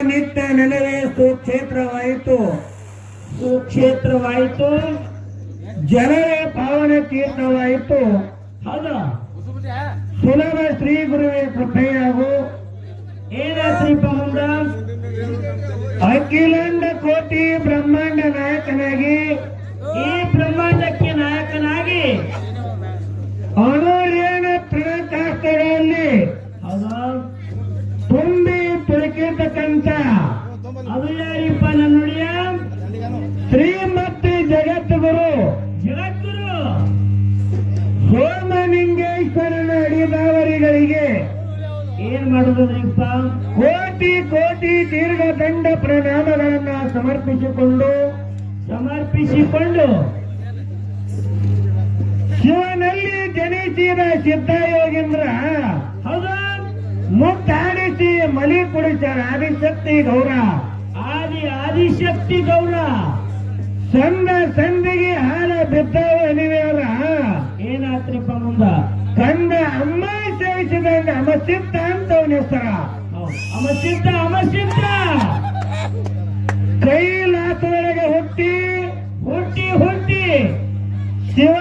ನಿತ್ಯ ನೆಲವೇ ಸುಕ್ಷೇತ್ರವಾಯಿತು. ಸುಕ್ಷೇತ್ರವಾಯಿತು. ಜನರ ಪಾವನ ತೀರ್ಥವಾಯಿತು ಹೌದು? ಸುಲಭ ಶ್ರೀ ಗುರುವೇ ಕೃಪೆಯಾಗು. ಏನ ಮುಂದ? ಅಖಿಲಾಂಡ ಕೋಟಿ ಬ್ರಹ್ಮಾಂಡ ನಾಯಕನಾಗಿ. ಈ ಬ್ರಹ್ಮಾಂಡಕ್ಕೆ ನಾಯಕನಾಗಿ. ಅನುರೇಣ ತೃಣಕಾಷ್ಟಗಳಲ್ಲಿ ಶಿವನಲ್ಲಿ ಜನಿಸಿದ ಸಿದ್ಧಯೋಗೇಂದ್ರ ಹೌದು. ಮುದ್ದಾಡಿಸಿ ಮಲಿ ಕುಡಿಸರ ಆದಿಶಕ್ತಿ ಗೌರ. ಆದಿ ಆದಿಶಕ್ತಿ ಗೌರ. ಸಂದ ಸಂದಿಗೆ ಹಾಲ ಬಿದ್ದವ ಅನಿವೇರ ಏನಾತ್ರಿಪ್ಪ ಮುಂದ? ಕಂದ ಅಮ್ಮ ಸೇವಿಸಿದಂಗ ಅಮಸಿದ್ಧ ಅಂತ ಅವನ ಹೆಸರ. ಅಮಸಿದ್ಧ ಅಮಸಿದ್ಧ ಕೈಲಾಸದೊಳಗೆ ಹುಟ್ಟಿ ಹುಟ್ಟಿ ಹುಟ್ಟಿ. ಶಿವ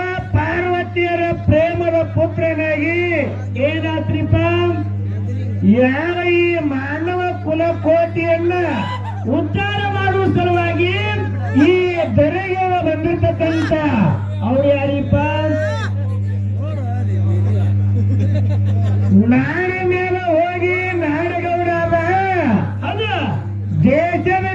ಪಾರ್ವತಿಯರ ಪ್ರೇಮದ ಪುತ್ರನಾಗಿ ಏನಾತ್ರಿಪ ಯಾರ ಈ ಮಾನವ ಕುಲ ಕೋಟಿಯನ್ನ ಉದ್ಧಾರ ಮಾಡುವ ಸಲುವಾಗಿ ಈ ಬೆರೆಗೆ ಬಂದಿರ್ತಕ್ಕಂಥ ಅವ್ರು ಯಾರಿಪ್ಪ? ನಾಡ ಮೇಲೆ ಹೋಗಿ ನಾಡಗೌಡ ಅದ. ದೇಶದ ದೇಶದ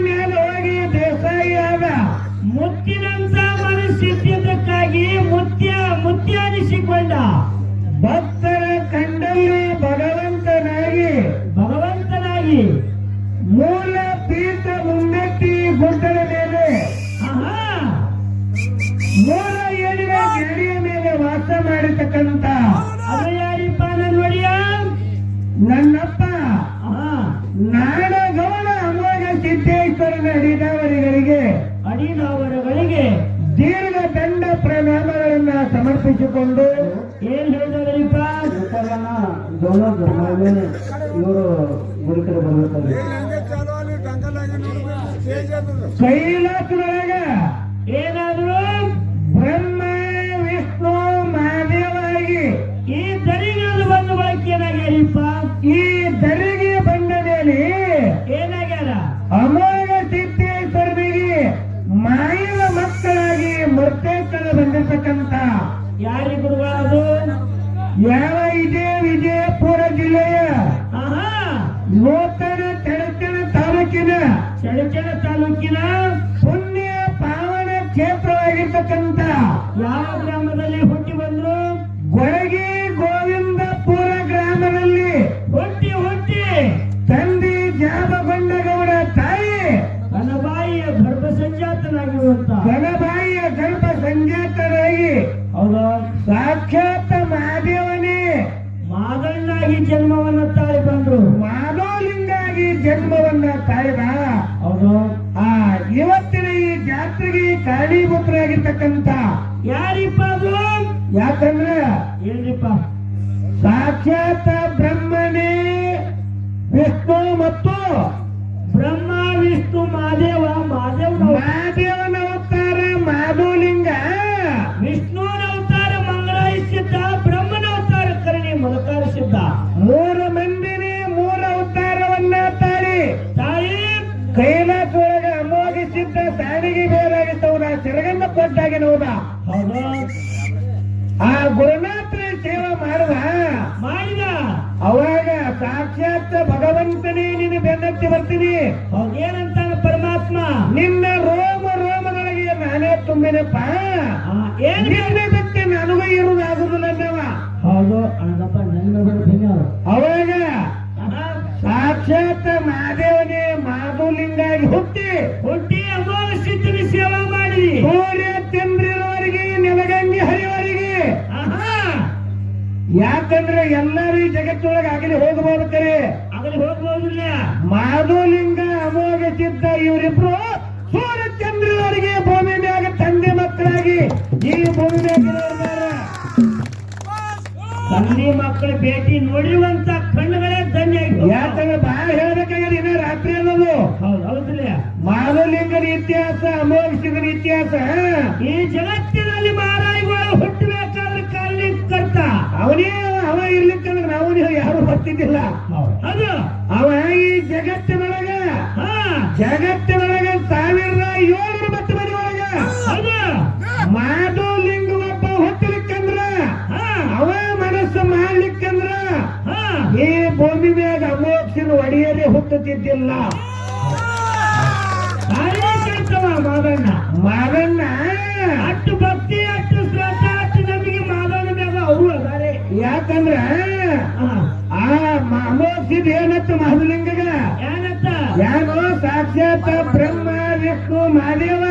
ನನ್ನಪ್ಪ ನಾಡಗೌಡ ಅಮೋಘ ಸಿದ್ದೇಶ್ವರನ ಅಡಿದಾವರಿಗಳಿಗೆ ಅಡಿದವರಗಳಿಗೆ ದೀರ್ಘ ದಂಡ ಪ್ರಣಾಮಗಳನ್ನ ಸಮರ್ಪಿಸಿಕೊಂಡು ಏನ್ ಹೇಳಿದವರಿಪ್ಪ ಇವರು ಗುರುಕರು ಬರುತ್ತಾರೆ ಕೈಲಾಸದೊಳಗ ಕ್ಷೇತ್ರವಾಗಿರ್ತಕ್ಕಂಥ ಯಾವ ಗ್ರಾಮದಲ್ಲಿ ಹುಟ್ಟಿ ಬಂದ್ರು ಗೊಳಗಿ ಹೌದು. ಆ ಗುರುನಾಥ ಸೇವೆ ಮಾಡುವ ಮಾಡಿದ. ಅವಾಗ ಸಾಕ್ಷಾತ್ ಭಗವಂತನೇ ನಿನ್ನ ಬೆನ್ನತ್ತಿ ಬರ್ತೀನಿ. ಏನಂತ ಏನಂತಾನ ಪರಮಾತ್ಮ? ನಿನ್ನ ರೋಮ ರೋಮದೊಳಗೆ ನಾನೇ ತುಂಬಿನಪ್ಪ. ನಿನ್ನ ಬಿಟ್ಟು ನನಗೂ ಇರುವುದಾಗುದಿಲ್ಲ ಅನ್ನವ ಹೌದು. ಅಣ್ಣಪ್ಪ ನನ್ನ ಅವಾಗ ಯಾಕಂದ್ರೆ ಎಲ್ಲರೂ ಈ ಜಗತ್ತೊಳಗೆ ಆಗಲಿ ಹೋಗಬಹುದು ಕರೆ. ಆಗಲಿ ಹೋಗ್ಬೋದಿಲ್ಲ ಮಾಧುಲಿಂಗ ಅಮೋಘ ಸಿದ್ಧ ಇವರಿಬ್ರು ಸೂರ್ಯ ಚಂದ್ರರವರೆಗೆ ಭೂಮಿ ಮ್ಯಾಗ ತಂದೆ ಮಕ್ಕಳಾಗಿ ಈ ಭೂಮಿ ಮ್ಯಾಗ. ತಂದೆ ಮಕ್ಕಳ ಭೇಟಿ ನೋಡಿರುವಂತ ಕಣ್ಣುಗಳೇ ಧನ್ಯ ಯಾಕಂದ್ರೆ ಬಾಳ ಹೇಳ್ಬೇಕಾಗ್ಯದ ಇನ್ನ ರಾತ್ರಿ ಅನ್ನೋದು. ಹೌದು ಹೌದಿಲ್ಲ ಮಾಧುಲಿಂಗನ ಜಗತ್ತಿನೊಳಗ ಸಾವಿರದ ಏಳ್ನೂರ ಮತ್ತು ಮನೆ ಒಳಗ ಅದು ಮಾಧುಲಿಂಗ ಒಬ್ಬ ಹೊತ್ತಲಿಕ್ಕಂದ್ರ ಹಾ. ಅವ ಮನಸ್ಸು ಮಾಡ್ಲಿಕ್ಕಂದ್ರ ಹಾ. ಈ ಭೂಮಿ ಮ್ಯಾಗ ಅಮೋಕ್ಷನ ಒಡೆಯರೇ ಹುಟ್ಟುತ್ತಿದ್ದಿಲ್ಲ. ಮಾದಣ್ಣ. ಮಾದಣ್ಣ. ಅಷ್ಟು ಭಕ್ತಿ ಅಷ್ಟು ಶ್ರದ್ಧೆ ಅಷ್ಟು ನಮಗೆ ಮಾದಣ್ಣ ಮ್ಯಾಗ ಅವರು ಅದಾರೆ. ಯಾಕಂದ್ರ ಹಾ. ಆ ಅಮೋಕ್ಷದ ಏನತ್ತ ಮಹಾಲಿಂಗಗ ಏನಂತ ಯಾರು ಸಾಕ್ಷಾತ್ ಬ್ರಹ್ಮ ವಿಷ್ಣು ಮಹಾದೇವ.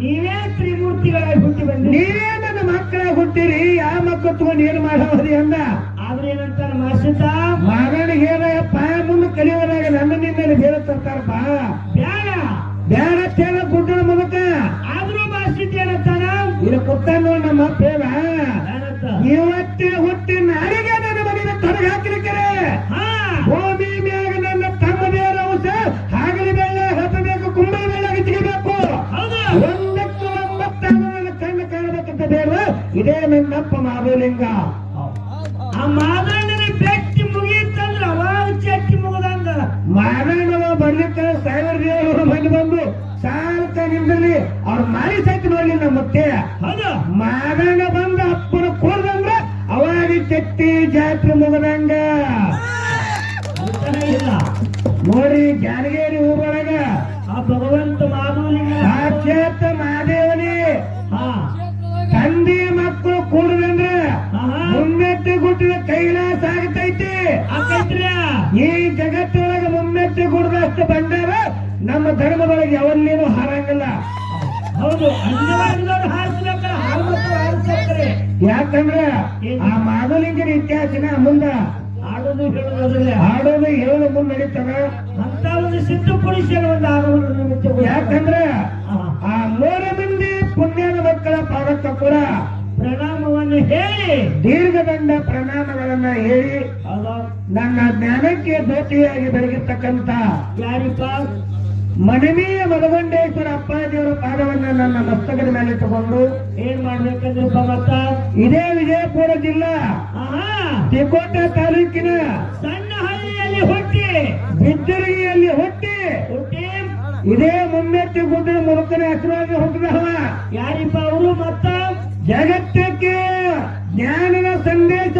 ನೀವೇ ತ್ರಿಮೂರ್ತಿಗಳಾಗಿ ಹುಟ್ಟಿ ಬಂದ್ರಿ. ನೀವೇ ನನ್ನ ಮಕ್ಕಳ ಹುಟ್ಟಿರಿ. ಯಾವ ಮಕ್ಕಳು ತಗೊಂಡು ಏನ್ ಮಾಡೋದಿ ಅಂದ ಆದ್ರೆ ಏನಂತಾರ ಮಾಸಿತ? ಮಗನಿಗೆ ಏನಪ್ಪ ಮುಂದೆ ಕಲಿಯೋರಾಗ ನನ್ನ ನಿನ್ನೆ ಬೇರೆ ತರ್ತಾರಪ್ಪ. ಬ್ಯಾಡ ಬೇಡ ಕೇಳ ಗುಡ್ಡನ ಮುದಕ ಆದ್ರೂ ಮಾಸಿತ ಏನಂತಾರ ಇಲ್ಲಿ ಕೊಟ್ಟ ನೋಡ್ ನಮ್ಮ ಪೇವ ಇವತ್ತೇ ಹುಟ್ಟಿ ಇದೇ ನನ್ನಪ್ಪ ಮಾಧುಲಿಂಗ. ಆ ಮಾದಣ್ಣನ ಬೆಟ್ಟಿ ಮುಗಿಯಿತಂದ್ರ ಅವಾಗ ಚಟ್ಟಿ ಮುಗಿದಂಗ ಮಾರಾಯಣವ ಬರ್ಲಿಕ್ಕೆ ಸೈಬರ್ ದೇವರು ಬಂದು ಬಂದು ಸಾಂತ ನಿಂದಲ್ಲಿ ಅವ್ರ ಮಾರಿ ಸಹಿತ ಬರ್ಲಿಲ್ಲ ಮತ್ತೆ. ಹೌದು. ಬಂದು ಬಂದ ಧರ್ಮದೊಳಗೆ ಯಾವಲ್ಲೇನು ಹಾರಂಗಿಲ್ಲ. ಹೌದು ಹಾರಿಸ್ಬೇಕಾರೆ. ಹಾರಿಸ್ತಾರೆ ಯಾಕಂದ್ರೆ ಆ ಮಾಧುಲಿಂಗನ ಇತಿಹಾಸನ ಮುಂದ ಆಡೋದು ಹೇಳೋದಿಲ್ಲ ಹಾಡೋದು ಹೇಳೋದು ಮುಂದ್ ನಡೀತಾರ ಅಂತ ಒಂದು ಸಿದ್ಧ ಪುರುಷರ ಒಂದು ಆಗೋದು ಯಾಕಂದ್ರೆ ಆ ಮೂರ ಮಂದಿ ಪುಣ್ಯನ ಮಕ್ಕಳ ಪಾದಕ್ಕ ಕೂಡ ಪ್ರಣಾಮವನ್ನು ಹೇಳಿ. ದೀರ್ಘದಂಡ ಪ್ರಣಾಮಗಳನ್ನ ಹೇಳಿ ನನ್ನ ಜ್ಞಾನಕ್ಕೆ ಜ್ಯೋತಿಯಾಗಿ ಬೆಳಗಿರ್ತಕ್ಕಂತ ಯಾರಿಪ್ಪ? ಮನಮೀಯ ಮಲಗಂಡೇಶ್ವರ ಅಪ್ಪಾಜಿಯವರ ಪಾದವನ್ನ ನನ್ನ ಮಸ್ತಕದ ಮೇಲೆ ತಗೊಂಡು ಏನ್ ಮಾಡ್ಬೇಕಂದ್ರಪ್ಪ ಮತ್ತ ಇದೇ ವಿಜಯಪುರ ಜಿಲ್ಲಾ. ಆಹಾ. ತಿಕೋಟ ತಾಲೂಕಿನ ಸಣ್ಣ ಹಳ್ಳಿಯಲ್ಲಿ ಹುಟ್ಟಿ. ಬಿದ್ದರಗಿಯಲ್ಲಿ ಹುಟ್ಟಿ. ಹುಟ್ಟಿ. ಇದೇ ಮುಮ್ಮೆತ್ತಿ ಗುಡ್ಡದ ಮುರುಕನ ಹೆಸರಾಗಿ ಹುಟ್ಟಿದವ. ಯಾರಿಪ್ಪ ಅವರು ಮತ್ತ? ಜಗತ್ತಕ್ಕೆ ಜ್ಞಾನದ ಸಂದೇಶವನ್ನ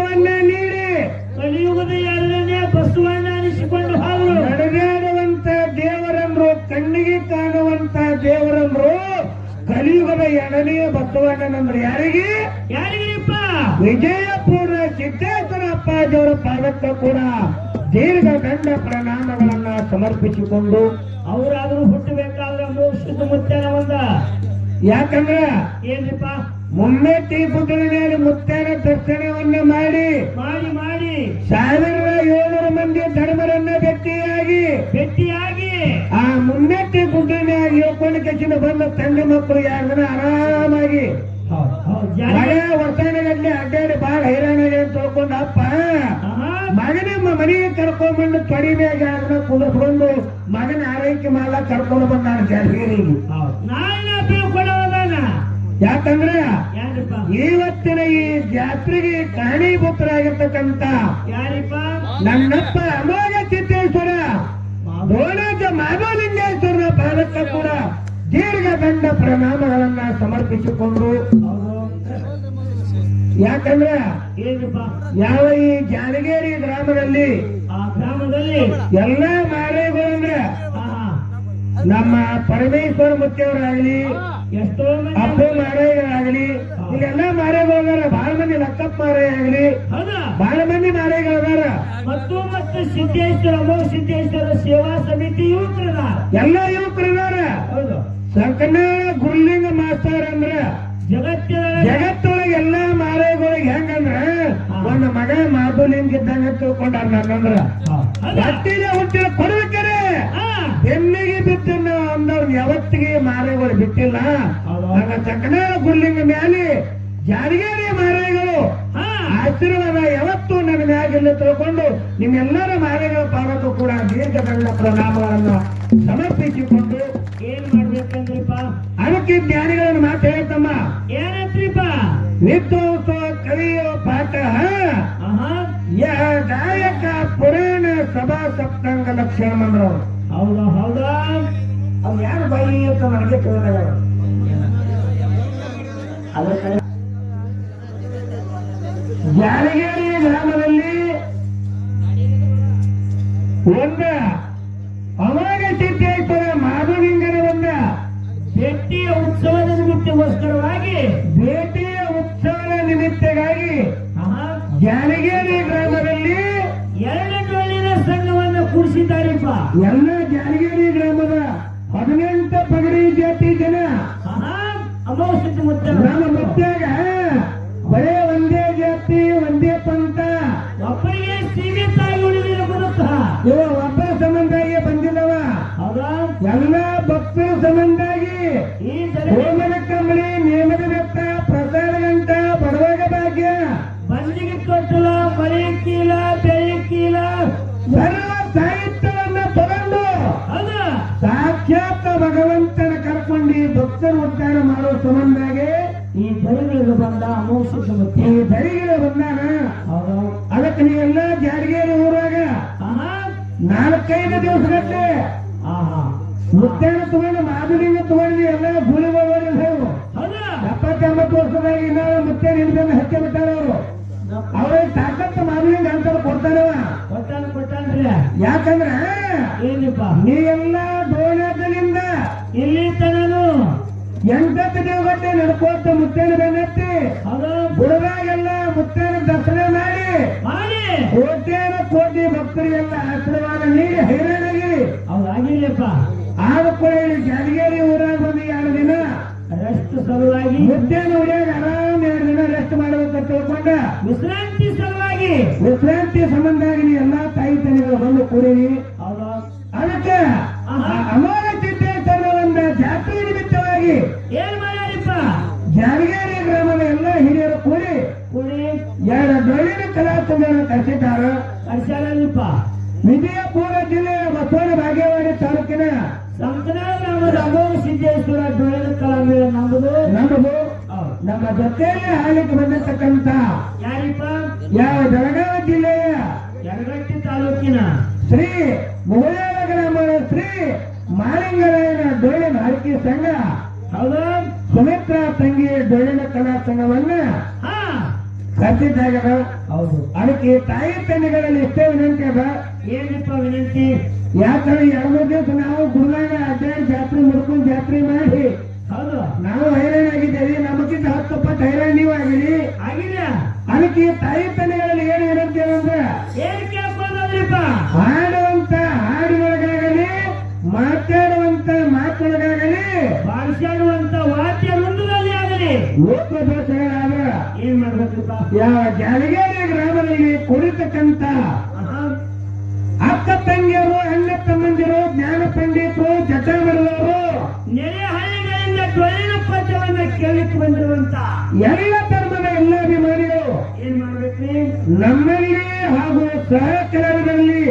ಎರಡನೆಯ ಬಸವಣ್ಣನಂದ್ರೆ ಯಾರಿಗೆ? ಯಾರಿಗಿರಿಪ್ಪ? ವಿಜಯಪುರ ಸಿದ್ದೇಶ್ವರ ಅಪ್ಪಾಜಿಯವರ ಪಾದಕ್ಕ ಕೂಡ ದೀರ್ಘ ದಂಡ ಪ್ರಣಾಮಗಳನ್ನ ಸಮರ್ಪಿಸಿಕೊಂಡು ಅವರಾದ್ರೂ ಹುಟ್ಟಬೇಕಾದ್ರೆ ಮೂರು ಸುತ್ತಮುತ್ತಾನ ಒಂದ. ಯಾಕಂದ್ರ ಏನ್ರಿಪ್ಪ? ಮೊಮ್ಮೆ ಟೀ ಪುಟ್ಟಿನ ಮೇಲೆ ಮುತ್ತೇನ ದರ್ಶನವನ್ನ ಮಾಡಿ ಮಾಡಿ ಮಾಡಿ. ಸಾವಿರದ ಏಳ್ನೂರು ಮಂದಿ ಧರ್ಮರನ್ನ ಭೇಟಿಯಾಗಿ ಭೇಟಿಯಾಗಿ ಆ ಮುನ್ನೆಟ್ಟಿ ಗುಡ್ಡನ ಹೇಳ್ಕೊಂಡು ಕೆಚ್ಚಿನ ಬಂದ ತಂದೆ ಮಕ್ಕಳು ಯಾರ ಆರಾಮಾಗಿ. ಮಳೆ ವರ್ಷಾನಗಟ್ಲೆ ಅಡ್ಡಾಡಿ ಬಾಳ ಹೈರಾಣ ಅಂತ ತಿಳ್ಕೊಂಡ ಅಪ್ಪ. ಮಗನೇ ಮನೆಗೆ ಕರ್ಕೊಂಡ್ಬಂದು ತೊಡಿ ಮ್ಯಾಗ ಯಾರನ್ನ ಕುದಿಸ್ಕೊಂಡು ಮಗನ ಆರೈಕೆ ಮಾಡ ಕರ್ಕೊಂಡು ಹೌದ್. ನಾಯಿನ ಬೀಳ್ಕೊಡೋದಾನ ಯಾಕಂದ್ರ ಇವತ್ತಿನ ಈ ಜಾತ್ರೆಗೆ ಕಾರಣೀಭೂತರಾಗಿರ್ತಕ್ಕಂಥ ಯಾರಿಪ್ಪ? ನನ್ನಪ್ಪ ಅಮೋಘ ಸಿದ್ದೇಶ್ವರ. ಧೋಣಾಜ ಮಾಧವಲಿಂಗೇಶ್ವರನ ಪಾದಕ್ಕ ಕೂಡ ದೀರ್ಘ ದಂಡ ಪ್ರಣಾಮಗಳನ್ನ ಸಮರ್ಪಿಸಿಕೊಂಡು ಯಾಕಂದ್ರೆ ಯಾವ ಈ ಜಾನಗೇರಿ ಗ್ರಾಮದಲ್ಲಿ ಆ ಗ್ರಾಮದಲ್ಲಿ ಎಲ್ಲ ಮಾರೇಗಳಂದ್ರ ಹಾ. ನಮ್ಮ ಪರಮೇಶ್ವರ ಮುತ್ತಿಯವರಾಗ್ಲಿ ಎಷ್ಟೋ ಅಪ್ಪು ಮಂದಿ ಮಾರೇಗಳಾಗ್ಲಿ ಮಾರೇಗಳು ಅಂದ್ರೆ ಬಹಳ ಮಂದಿ ಲಕ್ಕಪ್ಪ ಮಾರೇ ಆಗ್ಲಿ ಹೌದಾ? ಬಹಳ ಮಂದಿ ಮಾರೇಗಳದಾರ ಮತ್ತು ಮತ್ತು ಸಿದ್ದೇಶ್ವರ ಅಮೋಘ ಸಿದ್ದೇಶ್ವರ ಸೇವಾ ಸಮಿತಿ ಯುವಕರದ ಎಲ್ಲ ಯುವಕರದಾರ ಹೌದು. ಗುರುಲಿಂಗ ಮಾಸ್ತರ್ ಅಂದ್ರ ಜಗತ್ತಿನ ಜಗತ್ತೊಳಗೆ ಎಲ್ಲ ಮಾರೇಗಳಿಗೆ ಹೆಂಗಂದ್ರ ಒಂದು ಮಗ ಮಾಧುಲಿಂಗ ಇದ್ದಂಗ ತಿಳ್ಕೊಂಡಾರ ನನ್ನಂದ್ರ ಗಟ್ಟಿಗೆ ಹುಟ್ಟಿದ ಕೊಡ್ಬೇಕಾರೆ ಬೆನ್ನಿಗೆ ಬಿತ್ತಿನ ಅಂದವ್ರು ಯಾವತ್ತಿಗೆ ಮಾರೇಗಳು ಬಿಟ್ಟಿಲ್ಲ. ಸಕನ್ನಡ ಆಗ ಚಕ್ಕನಾಳ ಗುರುಲಿಂಗ ಮ್ಯಾಲೆ ಜಾರಿಗೆ ಮಾರೇಗಳು ಆಶೀರ್ವಾದ ಯಾವತ್ತು ನನ್ನ ಮ್ಯಾಗಿಲ್ಲ ತಿಳ್ಕೊಂಡು ನಿಮ್ಮೆಲ್ಲರ ಮಾಲೆಗಳ ಪಾಲಕರು ಕೂಡ ದೀರ್ಘದಂಡ ಪ್ರಣಾಮಗಳನ್ನು ಸಮರ್ಪಿಸಿಕೊಂಡು ಏನ್ ಮಾಡ್ಬೇಕಂದ್ರಿಪ್ಪ? ಅದಕ್ಕೆ ಜ್ಞಾನಿಗಳನ್ನು ಮಾತು ಹೇಳ್ತಮ್ಮ ಏನಂತ್ರಿಪ್ಪ ವಿದ್ವಾಂಸ ಕಲಿಯೋ ಪಾಠ. ಗಾಯಕ ಪುರಾಣ ಸಭಾ ಸಪ್ತಾಂಗ ಲಕ್ಷಣ ಮಂದ್ರವ್ರು ಹೌದಾ ಹೌದಾ? ಅವ್ರು ಯಾರು ಬಾಯಿ ಅಂತ ನನಗೆ ತಿಳಿದಾಗ ಅದಕ್ಕೆ ಜಾರಗೇರಿ ಗ್ರಾಮದಲ್ಲಿ ಒಂದ ಅವಾಗ ಸಿದ್ದೇಶ್ವರ ಮಾಧುಲಿಂಗನ ಒಂದ ಭೇಟಿಯ ಉತ್ಸವದ ನಿಮಿತ್ತಗೋಸ್ಕರವಾಗಿ ಭೇಟಿಯ ಉತ್ಸವದ ನಿಮಿತ್ತಗಾಗಿ ಜಾಲಗೇರಿ ಗ್ರಾಮದಲ್ಲಿ ಎರಡು ಡೊಳ್ಳಿನ ಸಂಘವನ್ನ ಕೂಡಿಸಿದ್ದಾರೆಪ್ಪ. ಎಲ್ಲ ಜಾಲಗೇರಿ ಗ್ರಾಮದ ಹದಿನೆಂಟು ಪಗಡಿ ಜಾತಿ ಜನ ಆಹಾ. ಅಮೌಷಧ ಮುತ್ತ ನೀವೆಲ್ಲ ಜಾಡಿಗೇರಿ ಊರಾಗ ನಾಲ್ಕೈದು ದಿವಸಗಟ್ಟೆ ಆಹಾ ಮುತ್ತೇನ ತಗೊಂಡು ಮಾಧುಲಿಂಗ ತಗೊಂಡು ಎಲ್ಲ ಗೂಳಿ ಹೌದಾ? ಎಪ್ಪತ್ತೆಂಬತ್ತು ವರ್ಷದಾಗ ಇನ್ನ ಮುತ್ತೇನ ಹಿಂದೆ ಹಚ್ಚಿ ಬಿಟ್ಟಾರ ಅವರು. ಅವ್ರಿಗೆ ಸಾಕಷ್ಟು ಮಾಧುಲಿಂಗ ಅಂತ ಕೊಡ್ತಾರವ ಯಾಕಂದ್ರ ಏನಿಪ್ಪ? ನೀ ಎಲ್ಲ ಡೋಣಾಟದಿಂದ ಇಲ್ಲಿ ತನನು ಎಂಟತ್ತು ದೇವಗಟ್ಟೆ ನಡ್ಕೋತ ಮುತ್ತೇನ ಬೆನ್ನತ್ತಿ ಬುಡದಾಗೆಲ್ಲ ಮುತ್ತೇನ ಹೇಳಿ ಹೈರಾಣಾಗಿ ಹೌದಾಗಿಲ್ಲಪ್ಪ ಆದ ಕೂಡ ಜಾಡಗೇರಿ ಊರಾಗ ಬಂದು ಎರಡು ದಿನ ರೆಸ್ಟ್ ಸಲುವಾಗಿ ಮುತ್ತೇನ ಊರಾಗ ಆರಾಮ್ ಎರಡು ದಿನ ರೆಸ್ಟ್ ಮಾಡ್ಬೇಕಂತ ತಿಳ್ಕೊಂಡ. ವಿಶ್ರಾಂತಿ ಸಲುವಾಗಿ ವಿಶ್ರಾಂತಿ ಸಂಬಂಧಾಗಿ ನೀ ಎಲ್ಲಾ ತಾಯಿ ತನಿಗಳು ಬಂದು ಕೂಡಿರಿ. ಹೌದಾ. ಅದಕ್ಕೆ ಆ ಅಮರ ಸಿದ್ದೇಶ್ವರ ಒಂದು ಜಾತ್ರೆ ನಿಮಿತ್ತವಾಗಿ ಏನ್ ಮಾಡ್ಯಾರಿಪ್ಪ ಜಾರಗೇರಿ ಗ್ರಾಮದ ಎಲ್ಲ ಹಿರಿಯರು ಕೂಡಿ ಕುಡಿ ಎರಡು ಡೊಳ್ಳಿನ ಕಲಾಸಂಘನ ಕರೆಸಿದ್ದಾರ ಕರ್ಸಾರಲ್ಲಿಪ್ಪ ವಿಜಯಪುರ ಜಿಲ್ಲೆಯ ಬಸವನ ಬಾಗೇವಾಡಿ ತಾಲೂಕಿನ ಸಂಕನಾಳ ಗ್ರಾಮದ ಅಮೋಘ ಸಿದ್ದೇಶ್ವರ ಡೊಳ್ಳಿನ ಕಲಾವಿದ ನಮ್ಮದು ನಮ್ಮದು ಹೌದು. ನಮ್ಮ ಜೊತೆಯಲ್ಲಿ ಹಾಲಿಗೆ ಬಂದಿರ್ತಕ್ಕಂಥ ಯಾರಿಪ್ಪ ಯಾವ ಬೆಳಗಾವಿ ಜಿಲ್ಲೆಯ ಯರಗಟ್ಟಿ ತಾಲೂಕಿನ ಶ್ರೀ ಮುಗಳೇರ ಗ್ರಾಮದ ಶ್ರೀ ಮಾಳಿಂಗರಾಯನ ಡೊಳ್ಳಿನ ಹರಕೆ ಸಂಘ ಹೌದಾ ಸುಮಿತ್ರ ತಂಗಿ ಡೊಳ್ಳಿನ ಹೌದು. ಅದಕ್ಕೆ ತಾಯಿ ತಂದೆಗಳಲ್ಲಿ ಎಷ್ಟೇ ವಿನಂತಿ ಅದ? ಏನಿಪ್ಪ ವಿನಂತಿ? ಯಾಕಂದ್ರೆ ಎರಡು ಮೂರು ದಿವಸ ನಾವು ಗುರುನಾಗ ಅಡ್ಡಾಡಿ ಜಾತ್ರೆ ಮುಡ್ಕೊಂಡು ಜಾತ್ರೆ ಮಾಡಿ. ಹೌದು. ನಾವು ಹೈರಾಣಾಗಿದ್ದೇವೆ ನಮಗಿಂತ ಹತ್ತು ಪಟ್ಟು ಹೈರಾಣ ನೀವು ಆಗಿರಿ. ಆಗಿಲ್ಲ ಅದಕ್ಕೆ ತಾಯಿ ತಂದೆಗಳಲ್ಲಿ ಏನು ವಿನಂತಿ ಅಂದ್ರೆ? ಏನ್ ಕೇಳ್ಕೊಂಡ್ರಿಪ್ಪ ಹಾಡುವಂತ ಹಾಡುಗಳಿಗಾಗಲಿ ಮಾತಾಡುವಂತ ಮಾತುಗಳಿಗಾಗಲಿ ಬಾರಿಸಾಡುವಂತ ವಾಕ್ಯ ವೃಂದದಲ್ಲಿ ಆಗಲಿ. ಯಾವ ಜಾಲಗೇರಿ ಗ್ರಾಮದಲ್ಲಿ ಕುಳಿತಕ್ಕಂತ. ಅಕ್ಕ ತಂಗಿಯರು ಅಣ್ಣ ತಮ್ಮಂದಿರು ಜ್ಞಾನ ಪಂಡಿತರು ಜಟಾಮರದವರು ನೆರೆ ಹಳ್ಳಿಗಳಿಂದ ಡೊಳ್ಳಿನ ಪದ್ಯವನ್ನ ಕೇಳಲಿಕ್ಕೆ ಬಂದಿರುವಂತ ಎಲ್ಲ ಧರ್ಮದ ಎಲ್ಲ ಅಭಿಮಾನಿಗಳು ಏನ್ ಮಾಡ್ಬೇಕ್ರಿ ನಮ್ಮಲ್ಲಿ ಹಾಗೂ ಸಹಚರರಲ್ಲಿ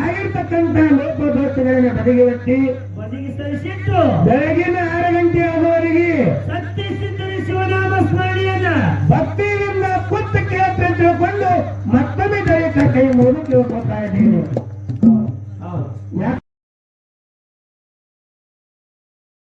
ಆಗಿರ್ತಕ್ಕಂಥ ಲೋಪದೋಷಗಳನ್ನು ಬದಿಗೆ ಸರಿಸಿಟ್ಟು ಬೆಳಗಿನ ಆರು ಗಂಟೆ ಆಗುವವರೆಗೆ ಸತ್ಯ ಸಿದ್ಧರಿ ಶಿವನಾಮ ಸ್ಮರಣೆಯನ್ನ ತಿಳ್ಕೊಂಡು ಮತ್ತೊಮ್ಮೆ ದಯಕ ಕೈ ಮುಗಿದು ಕೇಳ್ಕೊತಾ ಇದ್ದೀನಿ